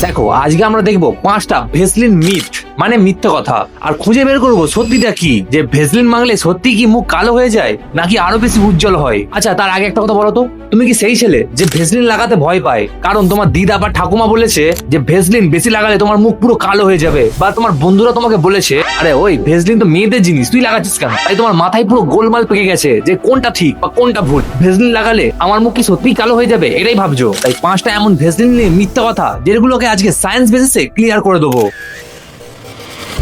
দেখো আজকে আমরা দেখব পাঁচটা ভেসলিন মিথ মানে মিথ্যে কথা। আর খুঁজে বের করব সত্যিটা কি? যে ভেসলিন মাগলে সত্যি কি মুখ কালো হয়ে যায়, নাকি আরও বেশি উজ্জ্বল হয়? আচ্ছা তার আগে একটা কথা বলো তো। তুমি কি সেই ছেলে যে ভেসলিন লাগাতে ভয় পায়? কারণ তোমার দিদা বা ঠাকুমা বলেছে যে ভেসলিন বেশি লাগালে তোমার মুখ পুরো কালো হয়ে যাবে। বা তোমার বন্ধুরা তোমাকে বলেছে, আরে ওই ভেসলিন তো মেয়েদের জিনিস, তুই লাগাচ্ছিস কেন? তাই তোমার মাথায় পুরো গোলমাল পেকে গেছে যে কোনটা ঠিক বা কোনটা ভুল। ভেসলিন লাগালে আমার মুখ কি সত্যিই কালো হয়ে যাবে? এটাই ভাবছ? তাই পাঁচটা এমন ভেসলিন নিয়ে মিথ্যা কথা, যেগুলোকে আজকে সায়েন্স বেসিসে ক্লিয়ার করে দেবো।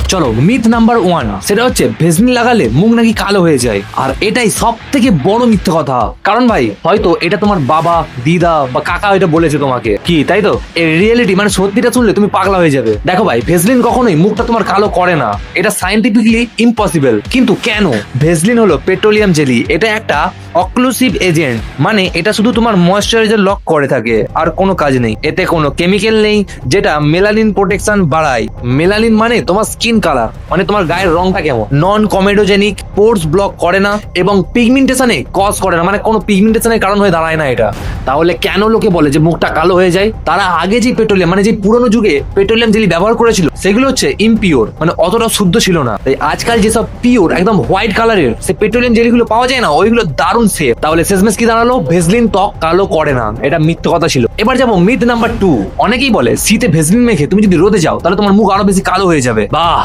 চলো মিথ নাম্বার ওয়ান সেটা হচ্ছে ভেসলিন লাগালে মুখ নাকি কালো হয়ে যায়। আর এটাই সব থেকে বড় মিথ্যে কথা। কারণ ভাই, হয়তো এটা তোমার বাবা, দিদা বা কাকা এটা বলেছে তোমাকে। কি, তাই তো? এর রিয়েলিটি মানে সত্যিটা শুনলে তুমি পাগলা হয়ে যাবে। দেখো ভাই ভেসলিন কখনোই মুখটা তোমার কালো করে না। এটা সাইন্টিফিকলি ইম্পসিবল কিন্তু কেন? ভেসলিন হলো পেট্রোলিয়াম জেলি এটা একটা অক্লুসিভ এজেন্ট মানে এটা শুধু তোমার ময়শ্চারাইজার লক করে থাকে। আর কোনো কাজ নেই। এতে কোনো কেমিক্যাল নেই। যেটা মেলানিন প্রোটেকশন বাড়ায়। মেলানিন মানে তোমার স্কিন কালার মানে তোমার গায়ের রংটা কেমন? নন কমেডোজেনিক পোর্স ব্লক করে না এবং পিগমেন্টেশনে কজ করে না মানে কোনো পিগমেন্টেশনের কারণ হয়ে দাঁড়ায় না এটা। তাহলে কেন লোকে বলে যে মুখটা কালো হয়ে যায়? তারা আগে যে পেট্রোলিয়াম মানে যে পুরোনো যুগে পেট্রোলিয়াম জেলি ব্যবহার করেছিল, সেগুলো হচ্ছে ইমপিওর মানে অতটা শুদ্ধ ছিল না। তাই আজকাল যেসব পিওর একদম হোয়াইট কালারের সে পেট্রোলিয়াম জেলিগুলো পাওয়া যায় না, ওইগুলো দারুণ সেফ তাহলে শেষমেশ কি দাঁড়াল? ভেসলিন ত্বক কালো করে না, এটা মিথ্যে কথা ছিল। এবার যাব মিথ নাম্বার টু অনেকেই বলে, শীতে ভেসলিন মেখে তুমি যদি রোদে যাও, তাহলে তোমার মুখ আরও বেশি কালো হয়ে যাবে। বাহ!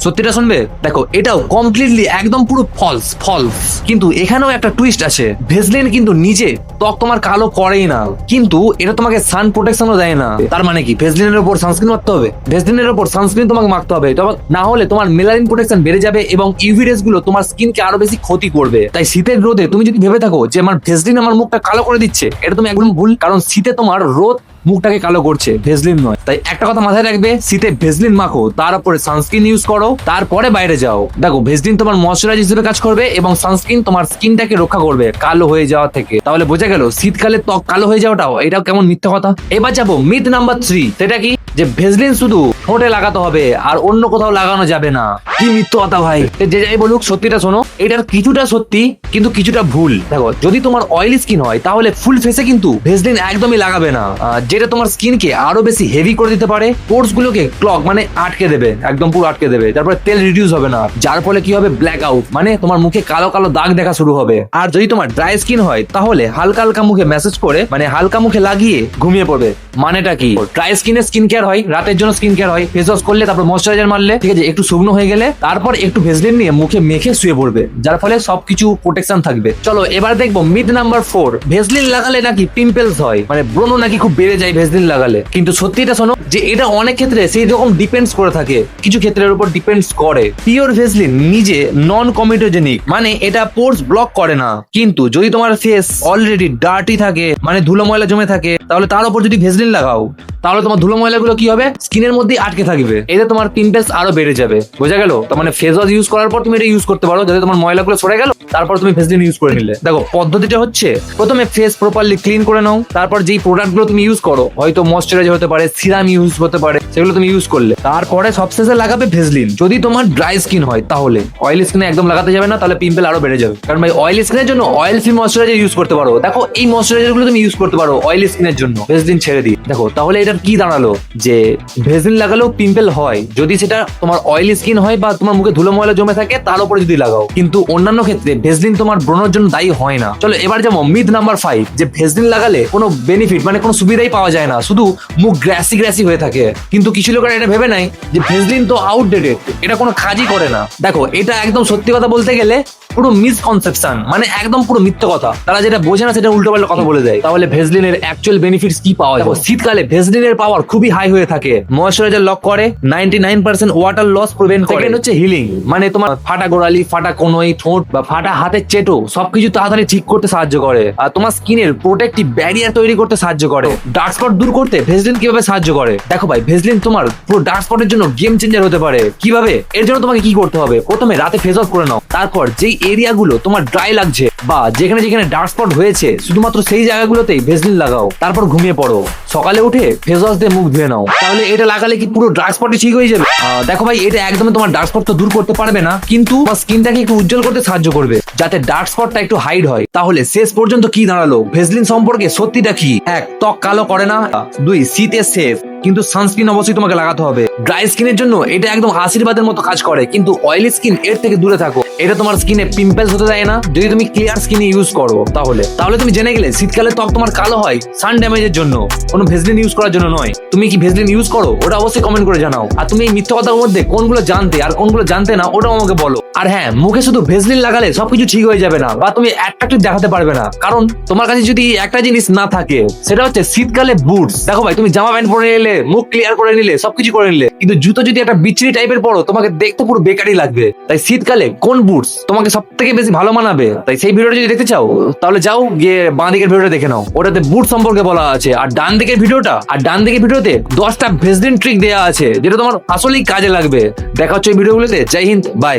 সত্যিটা শুনবে? দেখো, এটাও কমপ্লিটলি একদম পুরো ফলস ফলস কিন্তু এখানেও একটা টুইস্ট আছে। ভেসলিন কিন্তু নিজে ত্বক তোমার কালো করেই না। কিন্তু এটা তোমাকে সান প্রোটেকশনও দেয় না। তার মানে কি? ভেসলিনের উপর সানস্ক্রিন মারতে হবে। ভেসলিনের উপর সানস্ক্রিন তোমাকে মারতে হবে। তবে না হলে তোমার মেলারিন প্রোটেকশন বেড়ে যাবে এবং ইউভি রেসগুলো তোমার স্কিনকে আরও বেশি ক্ষতি করবে। তাই শীতের রোদে তুমি যদি ভেবে থাকো যে আমার ভেসলিন আমার মুখটা কালো করে দিচ্ছে, এটা তুমি একদম ভুল। কারণ শীতে তোমার রোদ মুখটাকে কালো করছে, ভেজলিন নয়। তাই একটা কথা মাথায় রাখবে, শীতে ভেজলিন মাখো, তার উপরে সানস্ক্রিন ইউজ করো, তারপরে বাইরে যাও। দেখো, ভেজলিন তোমার ময়শ্চারাইজ হিসেবে কাজ করবে এবং সানস্ক্রিন তোমার স্কিনটাকে রক্ষা করবে কালো হয়ে যাওয়া থেকে। তাহলে বোঝা গেল, শীতকালে ত্বক কালো হয়ে যাওয়াটাও, এটাও কেমন মিথ্যা কথা? এবার যাব মিথ নাম্বার থ্রি সেটা কি? যে ভেসলিন শুধু ঠোঁটে লাগাতে হবে আর অন্য কোথাও লাগানো যাবে না। কি মিথ্য কথা ভাই যে যাই বলুক, সত্যিটা শোনো, এটার কিছুটা সত্যি কিন্তু কিছুটা ভুল। দেখো, যদি তোমার অয়েলি স্কিন হয়, তাহলে ফুল ফেসে কিন্তু ভেসলিন একদমই লাগাবে না। যেটা তোমার স্কিনকে আরও বেশি হেভি করে দিতে পারে পোর্স গুলোকে ক্লক মানে আটকে দেবে, একদম পুরো আটকে দেবে। তারপরে তেল রিডিউস হবে না। যার ফলে কি হবে? ব্ল্যাক আউট মানে তোমার মুখে কালো কালো দাগ দেখা শুরু হবে। আর যদি তোমার ড্রাই স্কিন হয়, তাহলে হালকা হালকা মুখে মেসেজ করে মানে হালকা মুখে লাগিয়ে ঘুমিয়ে পড়বে। মানেটা কি? ড্রাই স্কিনে স্কিন কেয়ার হয়, রাতের জন্য স্কিন কেয়ার হয় ফেস ওয়াশ করলে, তারপর ময়শ্চারাইজার মারলে, ঠিক আছে, একটু শুকনো হয়ে গেলে, তারপর একটু ভেসলিন নিয়ে মুখে মেখে শুয়ে পড়বে, যার ফলে সবকিছু প্রোটেকশন থাকবে। চলো, এবার দেখব মিথ নাম্বার ফোর ভেসলিন লাগালে নাকি পিম্পলস হয় মানে ব্রণ নাকি খুব বেড়ে যায় ভেসলিন লাগালে, কিন্তু সত্যি এটা শোনো যে এটা অনেক ক্ষেত্রে সেই রকম ডিপেন্ডস করে থাকে। কিছু ক্ষেত্রের উপর ডিপেন্ডস করে। পিওর ভেসলিন নিজে নন কমিটোজেনিক মানে এটা পোর্স ব্লক করে না। কিন্তু যদি তোমার ফেস অলরেডি ডার্টি থাকে মানে ধুলো ময়লা জমে থাকে, তাহলে তার উপর যদি ভেসলিন লাগাও, তাহলে তোমার ধুলো ময়লাগুলো কি হবে? স্কিনের মধ্যে আটকে থাকবে। এতে তোমার পিম্পলস আরও বেড়ে যাবে। বোঝা গেল? তার মানে ফেস ওয়াশ ইউজ করার পর তুমি এটা ইউজ করতে পারো, যাতে তোমার ময়লাগুলো সরে গেল, তারপর তুমি ভেসলিন ইউজ করে নিলে। দেখো, পদ্ধতিটা হচ্ছে, প্রথমে ফেস প্রপারলি ক্লিন করে নাও, তারপর যেই প্রোডাক্টগুলো তুমি ইউজ করো, হয়তো ময়শ্চারাইজার হতে পারে সিরাম ইউজ হতে পারে, সেগুলো তুমি ইউজ করলে। তারপরে সবশেষে লাগাবে ভেসলিন যদি তোমার ড্রাই স্কিন হয়, তাহলে। অয়েলি স্কিনে একদম লাগাতে যাবে না, তাহলে পিম্পল আরও বেড়ে যাবে। কারণ ভাই অয়েলি স্কিনের জন্য অয়েল ফ্রি ময়শ্চারাইজার ইউজ করতে পারো। দেখো, এই ময়শ্চারাইজারগুলো তুমি ইউজ করতে পারো অয়েলি স্কিনের জন্য। ভেসলিন ছেড়ে দিই দেখো, তাহলে এটার কি দাঁড়াল? যে ভেসলিন লাগালেও পিম্পল হয়। যদি সেটা তোমার অয়েলি স্কিন হয় বা তোমার মুখে ধুলো ময়লা জমে থাকে, তার উপরে যদি লাগাও। কিন্তু অন্যান্য ক্ষেত্রে ভেসলিন তোমার ব্রণের জন্য দায়ী হয় না। চলো, এবার যেমন মিথ নাম্বার ফাইভ যে ভেজলিন লাগালে কোনো বেনিফিট মানে কোনো সুবিধাই পাওয়া যায় না। শুধু মুখ গ্রাসি গ্রাসি হয়ে থাকে। কিন্তু কিছু লোকেরা এটা ভেবে নাই যে ভেসলিন তো আউটডেটেড এটা কোনো কাজই করে না। দেখো, এটা একদম সত্যি কথা বলতে গেলে পুরো মিসকনসেপশন মানে একদম পুরো মিথ্যে কথা। তারা যেটা বোঝে না, সেটা উল্টো কথা বলে দেয়। তাহলে ভেসলিনের অ্যাকচুয়াল বেনিফিটস কি পাওয়া যায়? শীতকালে ভেসলিনের পাওয়ার খুবই হাই হয়ে থাকে। ময়শ্চারাইজার লক করে ninety nine percent water loss prevent করে হচ্ছে হিলিং মানে তোমার ফাটা গোড়ালি, ফাটা কোনোই, ঠোঁট বা ফাটা হাতের চেটো, সবকিছু তাড়াতাড়ি ঠিক করতে সাহায্য করে। আর তোমার স্কিনের প্রোটেক্টিভ ব্যারিয়ার তৈরি করতে সাহায্য করে। ডার্ক স্পট দূর করতে ভেসলিন কীভাবে সাহায্য করে? দেখো ভাই ভেসলিন তোমার পুরো ডার্ক স্পটের জন্য গেম চেঞ্জার হতে পারে। কীভাবে? এর জন্য তোমাকে কি করতে হবে? প্রথমে রাতে ফেস অফ করে নাও। তারপর যেই এরিয়াগুলো তোমার ড্রাই লাগছে বা যেখানে যেখানে ডার্ক স্পট হয়েছে, শুধুমাত্র সেই জায়গাগুলোতেই ভেসলিন লাগাও। তারপর ঘুমিয়ে পড়ো। সকালে উঠে ফেস ওয়াশ দিয়ে মুখ ধুয়ে নাও। তাহলে এটা লাগালে কি পুরো ডার্ক স্পটই ঠিক হয়ে যাবে? দেখো ভাই, এটা একদমই তোমার ডার্ক স্পট তো দূর করতে পারবে না, কিন্তু স্কিনটাকে একটু উজ্জ্বল করতে সাহায্য করবে, যাতে ডার্ক স্পটটা একটু হাইড হয়। তাহলে শেষ পর্যন্ত কি দাঁড়াল? ভেসলিন সম্পর্কে সত্যিটা কি? এক, ত্বক কালো করে না। দুই, শীতে সেফ কিন্তু সানস্ক্রিন অবশ্যই তোমাকে লাগাতে হবে। ড্রাই স্কিনের জন্য এটা একদম আশীর্বাদের মতো কাজ করে, কিন্তু অয়েলি স্কিন এর থেকে দূরে থাকো। এটা তোমার স্কিনে পিম্পলস হতে দেয় না। যদি তুমি ক্লিয়ার স্কিনে ইউজ করো তাহলে। তাহলে তুমি জেনে গেলে শীতকালে ত্বক তোমার কালো হয় সান ড্যামেজের জন্য। কোনো ভেসলিন ইউজ করার জন্য নয়। তুমি কি ভেসলিন ইউজ করো? ওটা অবশ্যই কমেন্ট করে জানাও। আর তুমি এই মিথ্যা কথার মধ্যে কোনগুলো জানতে আর কোনগুলো জানতে না, ওটাও আমাকে বলো। আর হ্যাঁ মুখে শুধু ভেসলিন লাগালে সবকিছু ঠিক হয়ে যাবে না, বা তুমি অ্যাট্রাক্টিভ দেখাতে পারবে না। কারণ তোমার কাছে যদি একটা জিনিস না থাকে, সেটা হচ্ছে শীতকালে বুটস দেখো ভাই, তুমি জামা প্যান্ট পরে নিলে মুখ ক্লিয়ার করে নিলে, সবকিছু করে নিলে, কিন্তু জুতো যদি একটা বিচ্ছিরি টাইপের পরো, তোমাকে দেখতে পুরো বেকারই লাগবে। তাই শীতকালে কোন বুটস তোমাকে সব থেকে বেশি ভালো মানাবে? তাই সেই ভিডিওটা যদি দেখতে চাও, তাহলে যাও গিয়ে বাঁ দিকের ভিডিওটা দেখে নাও। ওটাতে বুট সম্পর্কে বলা আছে। আর ডান দিকের ভিডিওটা, আর ডান দিকের ভিডিওতে দশটা ভেসলিন ট্রিক দেওয়া আছে, যেটা তোমার আসলেই কাজে লাগবে। দেখা হচ্ছে ভিডিওগুলোতে। জয় হিন্দ বাই